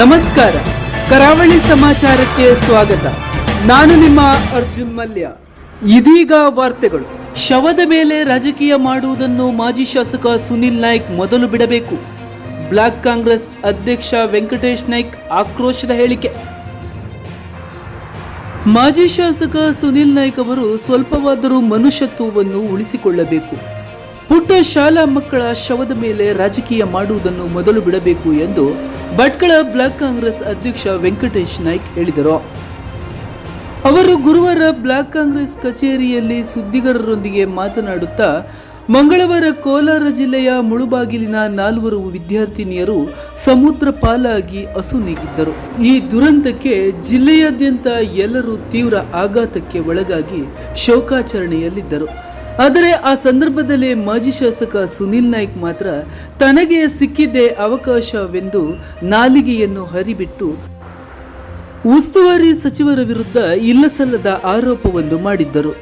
ನಮಸ್ಕಾರ. ಕರಾವಳಿ ಸಮಾಚಾರಕ್ಕೆ ಸ್ವಾಗತ. ನಾನು ನಿಮ್ಮ ಅರ್ಜುನ್ ಮಲ್ಯ. ಇದೀಗ ವಾರ್ತೆಗಳು. ಶವದ ಮೇಲೆ ರಾಜಕೀಯ ಮಾಡುವುದನ್ನು ಮಾಜಿ ಶಾಸಕ ಸುನಿಲ್ ನಾಯ್ಕ್ ಮೊದಲು ಬಿಡಬೇಕು. ಬ್ಲಾಕ್ ಕಾಂಗ್ರೆಸ್ ಅಧ್ಯಕ್ಷ ವೆಂಕಟೇಶ್ ನಾಯ್ಕ್ ಆಕ್ರೋಶದ ಹೇಳಿಕೆ. ಮಾಜಿ ಶಾಸಕ ಸುನಿಲ್ ನಾಯ್ಕ್ ಅವರು ಸ್ವಲ್ಪವಾದರೂ ಮನುಷ್ಯತ್ವವನ್ನು ಉಳಿಸಿಕೊಳ್ಳಬೇಕು. ಪುಟ್ಟ ಶಾಲಾ ಮಕ್ಕಳ ಶವದ ಮೇಲೆ ರಾಜಕೀಯ ಮಾಡುವುದನ್ನು ಮೊದಲು ಬಿಡಬೇಕು ಎಂದು ಭಟ್ಕಳ ಬ್ಲಾಕ್ ಕಾಂಗ್ರೆಸ್ ಅಧ್ಯಕ್ಷ ವೆಂಕಟೇಶ್ ನಾಯ್ಕ್ ಹೇಳಿದರು. ಅವರು ಗುರುವಾರ ಬ್ಲಾಕ್ ಕಾಂಗ್ರೆಸ್ ಕಚೇರಿಯಲ್ಲಿ ಸುದ್ದಿಗಾರರೊಂದಿಗೆ ಮಾತನಾಡುತ್ತಾ, ಮಂಗಳವಾರ ಕೋಲಾರ ಜಿಲ್ಲೆಯ ಮುಳುಬಾಗಿಲಿನ ನಾಲ್ವರು ವಿದ್ಯಾರ್ಥಿನಿಯರು ಸಮುದ್ರ ಪಾಲಾಗಿ ಅಸುನೀಗಿದ್ದರು ಈ ದುರಂತಕ್ಕೆ ಜಿಲ್ಲೆಯಾದ್ಯಂತ ಎಲ್ಲರೂ ತೀವ್ರ ಆಘಾತಕ್ಕೆ ಒಳಗಾಗಿ ಶೋಕಾಚರಣೆಯಲ್ಲಿದ್ದರು. ಆದರೆ ಆ ಸಂದರ್ಭದಲ್ಲಿ ಮಾಜಿ ಶಾಸಕ ಸುನಿಲ್ ನಾಯ್ಕ್ ಮಾತ್ರ ತನಗೆ ಸಿಕ್ಕಿದ್ದೇ ಅವಕಾಶವೆಂದು ನಾಲಿಗೆಯನ್ನು ಹರಿಬಿಟ್ಟು ಉಸ್ತುವಾರಿ ಸಚಿವರ ವಿರುದ್ಧ ಇಲ್ಲಸಲ್ಲದ ಆರೋಪವನ್ನು ಮಾಡಿದ್ದರು.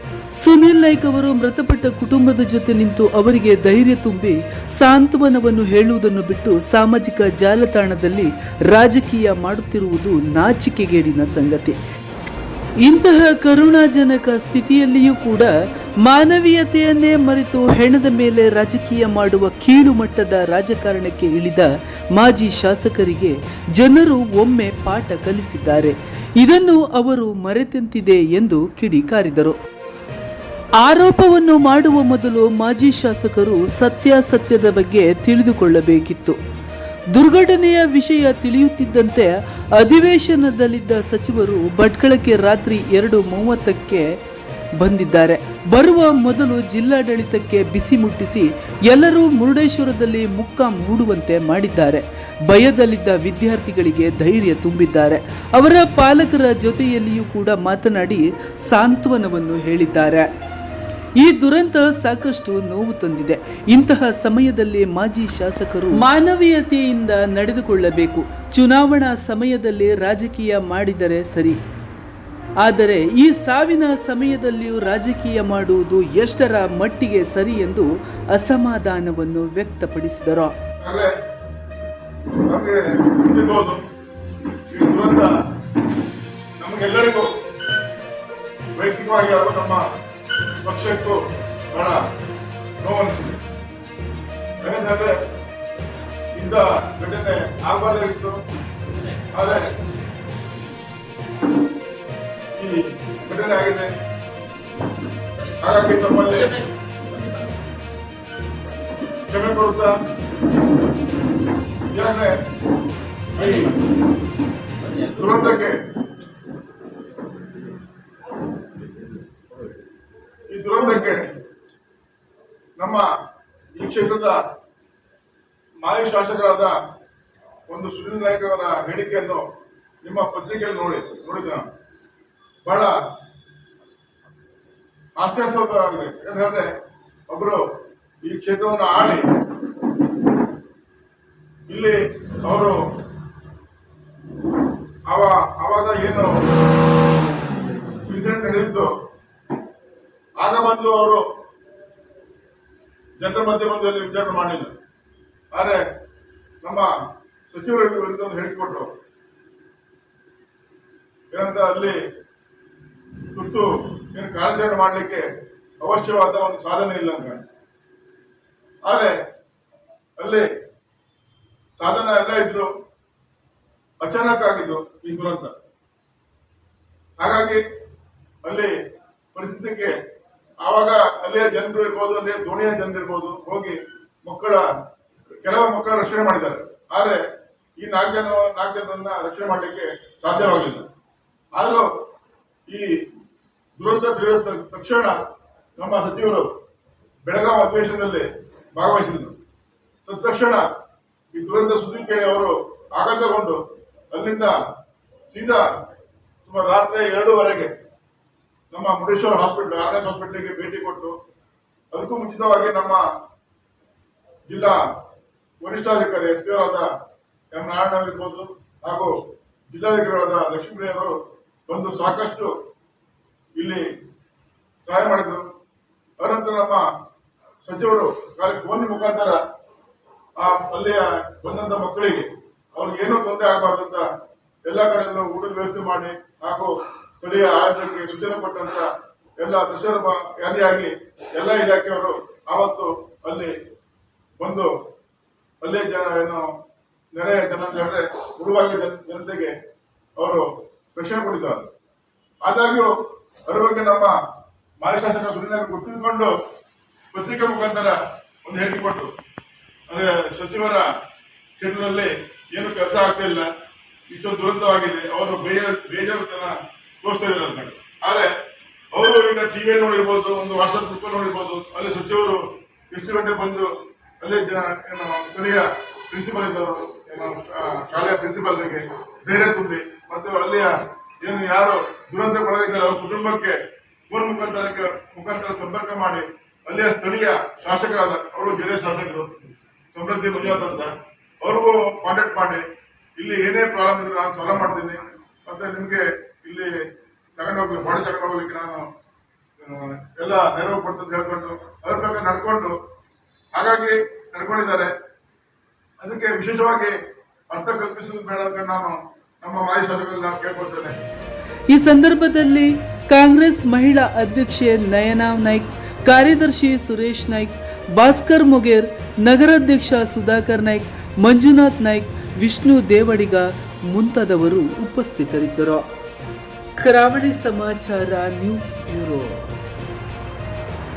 ಸುನಿಲ್ ನಾಯ್ಕ್ ಅವರು ಮೃತಪಟ್ಟ ಕುಟುಂಬದ ಜೊತೆ ನಿಂತು ಅವರಿಗೆ ಧೈರ್ಯ ತುಂಬಿ ಸಾಂತ್ವನವನ್ನು ಹೇಳುವುದನ್ನು ಬಿಟ್ಟು ಸಾಮಾಜಿಕ ಜಾಲತಾಣದಲ್ಲಿ ರಾಜಕೀಯ ಮಾಡುತ್ತಿರುವುದು ನಾಚಿಕೆಗೇಡಿನ ಸಂಗತಿ. ಇಂತಹ ಕರುಣಾಜನಕ ಸ್ಥಿತಿಯಲ್ಲಿಯೂ ಕೂಡ ಮಾನವೀಯತೆಯನ್ನೇ ಮರೆತು ಹೆಣದ ಮೇಲೆ ರಾಜಕೀಯ ಮಾಡುವ ಕೀಳು ಮಟ್ಟದ ರಾಜಕಾರಣಕ್ಕೆ ಇಳಿದ ಮಾಜಿ ಶಾಸಕರಿಗೆ ಜನರು ಒಮ್ಮೆ ಪಾಠ ಕಲಿಸಿದ್ದಾರೆ. ಇದನ್ನು ಅವರು ಮರೆತಂತಿದೆ ಎಂದು ಕಿಡಿಕಾರಿದರು ಆರೋಪವನ್ನು ಮಾಡುವ ಮೊದಲು ಮಾಜಿ ಶಾಸಕರು ಸತ್ಯಾಸತ್ಯದ ಬಗ್ಗೆ ತಿಳಿದುಕೊಳ್ಳಬೇಕಿತ್ತು. ದುರ್ಘಟನೆಯ ವಿಷಯ ತಿಳಿಯುತ್ತಿದ್ದಂತೆ ಅಧಿವೇಶನದಲ್ಲಿದ್ದ ಸಚಿವರು ಭಟ್ಕಳಕ್ಕೆ ರಾತ್ರಿ ಎರಡು ಮೂವತ್ತಕ್ಕೆ ಬಂದಿದ್ದಾರೆ. ಬರುವ ಮೊದಲು ಜಿಲ್ಲಾಡಳಿತಕ್ಕೆ ಬಿಸಿ ಮುಟ್ಟಿಸಿ ಎಲ್ಲರೂ ಮುರುಡೇಶ್ವರದಲ್ಲಿ ಮುಕ್ಕಾಂ ಹೂಡುವಂತೆ ಮಾಡಿದ್ದಾರೆ. ಭಯದಲ್ಲಿದ್ದ ವಿದ್ಯಾರ್ಥಿಗಳಿಗೆ ಧೈರ್ಯ ತುಂಬಿದ್ದಾರೆ. ಅವರ ಪಾಲಕರ ಜೊತೆಯಲ್ಲಿಯೂ ಕೂಡ ಮಾತನಾಡಿ ಸಾಂತ್ವನವನ್ನು ಹೇಳಿದ್ದಾರೆ. ಈ ದುರಂತ ಸಾಕಷ್ಟು ನೋವು ತಂದಿದೆ. ಇಂತಹ ಸಮಯದಲ್ಲಿ ಮಾಜಿ ಶಾಸಕರು ಮಾನವೀಯತೆಯಿಂದ ನಡೆದುಕೊಳ್ಳಬೇಕು. ಚುನಾವಣಾ ಸಮಯದಲ್ಲಿ ರಾಜಕೀಯ ಮಾಡಿದರೆ ಸರಿ. ಆದರೆ ಈ ಸಾವಿನ ಸಮಯದಲ್ಲಿಯೂ ರಾಜಕೀಯ ಮಾಡುವುದು ಎಷ್ಟರ ಮಟ್ಟಿಗೆ ಸರಿ ಎಂದು ಅಸಮಾಧಾನವನ್ನು ವ್ಯಕ್ತಪಡಿಸಿದರು. ನಮಗೆಲ್ಲರಿಗೂ ಘಟನೆ ಆಗಬಾರ್ದಾಗಿತ್ತು. ಆದರೆ ಘಟನೆ ಆಗಿದೆ ಹಾಗಾಗಿ ತಮ್ಮಲ್ಲಿ ಕ್ಷಮೆ ಬರುತ್ತಾ? ಈ ದುರಂತಕ್ಕೆ ಈ ದುರಂತಕ್ಕೆ ನಮ್ಮ ಈ ಕ್ಷೇತ್ರದ ಮಾಜಿ ಶಾಸಕರಾದ ಒಂದು ಸುನೀಲ್ ನಾಯ್ಕ ಅವರ ಹೇಳಿಕೆಯನ್ನು ನಿಮ್ಮ ಪತ್ರಿಕೆಯಲ್ಲಿ ನೋಡಿ, ನೋಡಿದ್ದೆ ನಾನು. ಬಹಳ ಆಶ್ಚರ್ಯವಾಗಿದೆ ಯಾಕಂದ್ರೆ ಒಬ್ರು ಈ ಕ್ಷೇತ್ರವನ್ನು ಆಡಿ, ಇಲ್ಲಿ ಅವರು ಅವ, ಅವಾಗ ಏನು ಇನ್ಸಿಡೆಂಟ್ ನಡೆಯಿತು ಆಗ ಬಂದು ಅವರು ಜನರ ಮಧ್ಯೆ ಬಂದು ವಿಚಾರಣೆ ಮಾಡಲಿಲ್ಲ ಆದರೆ ನಮ್ಮ ಸಚಿವರು ಒಂದು ಏನಂತ ಅಲ್ಲಿ ತುರ್ತು ಏನು ಕಾರ್ಯಾಚರಣೆ ಮಾಡಲಿಕ್ಕೆ ಅವಶ್ಯವಾದ ಒಂದು ಸಾಧನೆ ಇಲ್ಲ ಅಂತ. ಆದರೆ ಅಲ್ಲಿ ಸಾಧನ ಎಲ್ಲ ಇದ್ರು ಅಚಾನಕ್ ಆಗಿದ್ದು ಈ ದುರಂತ. ಹಾಗಾಗಿ ಅಲ್ಲಿ ಪರಿಸ್ಥಿತಿಗೆ ಆವಾಗ ಅಲ್ಲಿಯ ಜನರು ಇರ್ಬೋದು ಅಲ್ಲಿ ದೋಣಿಯ ಜನರು ಇರ್ಬೋದು, ಹೋಗಿ ಮಕ್ಕಳ, ಕೆಲವು ಮಕ್ಕಳ ರಕ್ಷಣೆ ಮಾಡಿದ್ದಾರೆ. ಆದರೆ ಈ ನಾಲ್ಕು ಜನ, ನಾಲ್ಕು ಜನರನ್ನ ರಕ್ಷಣೆ ಮಾಡಲಿಕ್ಕೆ ಸಾಧ್ಯವಾಗಲಿಲ್ಲ. ಆದರೂ ಈ ದುರಂತ ತಿಳಿದ ತಕ್ಷಣ ನಮ್ಮ ಸಚಿವರು ಬೆಳಗಾವಿ ಅಧಿವೇಶನದಲ್ಲಿ ಭಾಗವಹಿಸಿದ್ರು. ತತ್ಕ್ಷಣ ಈ ದುರಂತ ಸುದ್ದಿ ಕೇಳಿ ಅವರು ಆಘಾತಗೊಂಡು ಅಲ್ಲಿಂದ ಸೀದಾ ಸುಮಾರು ರಾತ್ರಿ ಎರಡೂವರೆಗೆ ನಮ್ಮ ಮುರುಡೇಶ್ವರ ಹಾಸ್ಪಿಟಲ್ ಆರ್ ಎಸ್ ಹಾಸ್ಪಿಟಲ್ಗೆ ಭೇಟಿ ಕೊಟ್ಟು, ಅದಕ್ಕೂ ಮುಂಚಿತವಾಗಿ ನಮ್ಮ ಜಿಲ್ಲಾ ವರಿಷ್ಠಾಧಿಕಾರಿ ಎಸ್ ಪಿ ಅವರಾದ ಎಂ ನಾರಾಯಣ ಇರ್ಬೋದು ಹಾಗೂ ಜಿಲ್ಲಾಧಿಕಾರಿಗಳಾದ ಲಕ್ಷ್ಮೀ ಅವರು ಬಂದು ಸಾಕಷ್ಟು ಇಲ್ಲಿ ಸಹಾಯ ಮಾಡಿದ್ರು. ಅನಂತರ ನಮ್ಮ ಸಚಿವರು ಫೋನ್ ಮುಖಾಂತರ ಆ ಅಲ್ಲಿಯ ಬಂದಂತ ಮಕ್ಕಳಿಗೆ ಅವ್ರಿಗೆ ಏನೂ ತೊಂದರೆ ಆಗಬಾರ್ದು ಅಂತ ಎಲ್ಲ ಕಡೆಯಲ್ಲೂ ಊಟದ ವ್ಯವಸ್ಥೆ ಮಾಡಿ ಹಾಗೂ ಸ್ಥಳೀಯ ಆಡಳಿತಕ್ಕೆ ಸೂಚನೆ ಕೊಟ್ಟಂತ ಎಲ್ಲ ಸಚಿವರು ಯಾದಿಯಾಗಿ ಎಲ್ಲ ಇಲಾಖೆಯವರು ಆವತ್ತು ಅಲ್ಲಿ ಬಂದು ಅಲ್ಲೇ ಜನ ಏನು ನೆರೆಯ ಜನ ಅಂತ ಹೇಳಿದ್ರೆ ಜನ- ಜನತೆಗೆ ಅವರು ರಕ್ಷಣೆ ಕೊಟ್ಟಿದ್ದಾರೆ. ಆದಾಗ್ಯೂ ಅದರ ಬಗ್ಗೆ ನಮ್ಮ ಮಾಜಿ ಶಾಸಕ ಸುನಿಲ್ ಪತ್ರಿಕೆ ಮುಖಾಂತರ ಒಂದು ಹೇಳಿಕೆ ಕೊಟ್ಟರು. ಅಂದ್ರೆ ಸಚಿವರ ಕ್ಷೇತ್ರದಲ್ಲಿ ಏನು ಕೆಲಸ ಆಗ್ತಿಲ್ಲ ಇಷ್ಟೊಂದು ದುರಂತವಾಗಿದೆ, ಅವರು ಬೇಜಾರು ಬೇಜಾರುತನ ತೋರಿಸ್ತಾ ಇದ್ದಾರೆ ಅಂತ ಆದ್ರೆ ಅವರು ಈಗ ಟಿವಿ ನೋಡಿರ್ಬೋದು, ಒಂದು ವಾಟ್ಸಪ್ ಗ್ರೂಪ್ ನೋಡಿರ್ಬೋದು, ಅಲ್ಲಿ ಸಚಿವರು ಎಷ್ಟು ಗಂಟೆ ಬಂದು ಅಲ್ಲಿ ಜನ ಸ್ಥಳೀಯ ಪ್ರಿನ್ಸಿಪಲ್ ಇದ್ದವರು, ಏನು ಶಾಲೆಯ ಪ್ರಿನ್ಸಿಪಾಲ್ಗೆ ಧೈರ್ಯ ತುಂಬಿ ಮತ್ತು ಅಲ್ಲಿಯ ಏನು ಯಾರು ದುರಂತಕ್ಕೊಳಗಿದ್ದಾರೆ ಅವರ ಕುಟುಂಬಕ್ಕೆ ಫೋನ್ ಮುಖಾಂತರಕ್ಕೆ ಮುಖಾಂತರ ಸಂಪರ್ಕ ಮಾಡಿ ಅಲ್ಲಿಯ ಸ್ಥಳೀಯ ಶಾಸಕರಾದ ಅವರು ಜಿಲ್ಲೆ ಶಾಸಕರು, ಸಮೃದ್ಧಿ ಮಂಜುನಾಥ್ ಅಂತ ಅವ್ರಿಗೂ ಕಾಂಟ್ಯಾಕ್ಟ್ ಮಾಡಿ, ಇಲ್ಲಿ ಏನೇ ಪ್ರಾಬ್ಲಮ್ ಇದ್ರೆ ನಾನು ಸಾಲ್ವ್ ಮಾಡ್ತೀನಿ. ಮತ್ತೆ ನಿಮ್ಗೆ ಇಲ್ಲಿ ತಗೊಂಡೋಗ್ಲಿ ಬಾಡಿ ತಗೊಂಡೋಗ್ಲಿಕ್ಕೆ ನಾನು ಎಲ್ಲ ನೆರವು ಕೊಡ್ತಂತ ಹೇಳ್ಕೊಂಡು, ಅದ್ರ ಪ್ರಕಾರ ನಡ್ಕೊಂಡು, ಹಾಗಾಗಿ ನಡ್ಕೊಂಡಿದ್ದಾರೆ. ಅದಕ್ಕೆ ವಿಶೇಷವಾಗಿ ಅರ್ಥ ಕಲ್ಪಿಸುವುದು ಬೇಡ ಅಂತ ನಾನು ನಮ್ಮ ಮಾಜಿ ಶಾಸಕರಲ್ಲಿ ನಾನು ಕೇಳ್ಕೊಳ್ತೇನೆ. ಈ ಸಂದರ್ಭದಲ್ಲಿ ಕಾಂಗ್ರೆಸ್ ಮಹಿಳಾ ಅಧ್ಯಕ್ಷೆ ನಯನಾ ನಾಯ್ಕ್, ಕಾರ್ಯದರ್ಶಿ ಸುರೇಶ್ ನಾಯ್ಕ್, ಭಾಸ್ಕರ್ ಮೊಗೇರ್, ನಗರಾಧ್ಯಕ್ಷ ಸುಧಾಕರ್ ನಾಯ್ಕ್, ಮಂಜುನಾಥ್ ನಾಯ್ಕ್, ವಿಷ್ಣು ದೇವಡಿಗ ಮುಂತಾದವರು ಉಪಸ್ಥಿತರಿದ್ದರು. ಕರಾವಳಿ ಸಮಾಚಾರ ನ್ಯೂಸ್ ಬ್ಯೂರೋ.